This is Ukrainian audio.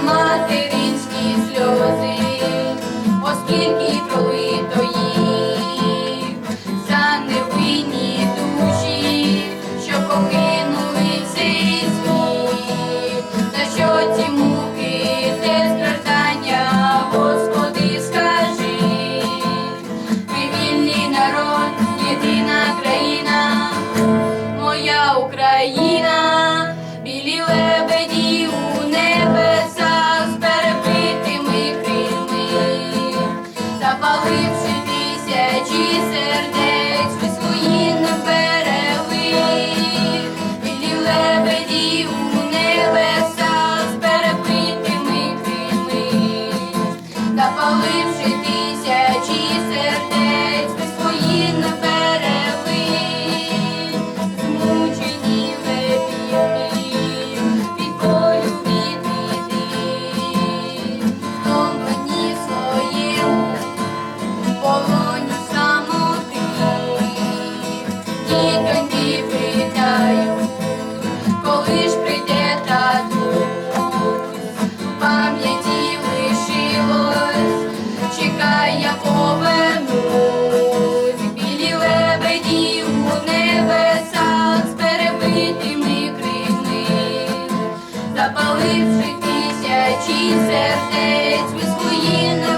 материнські сльози, оскільки. мертвих тисячі сердець, ви свої на.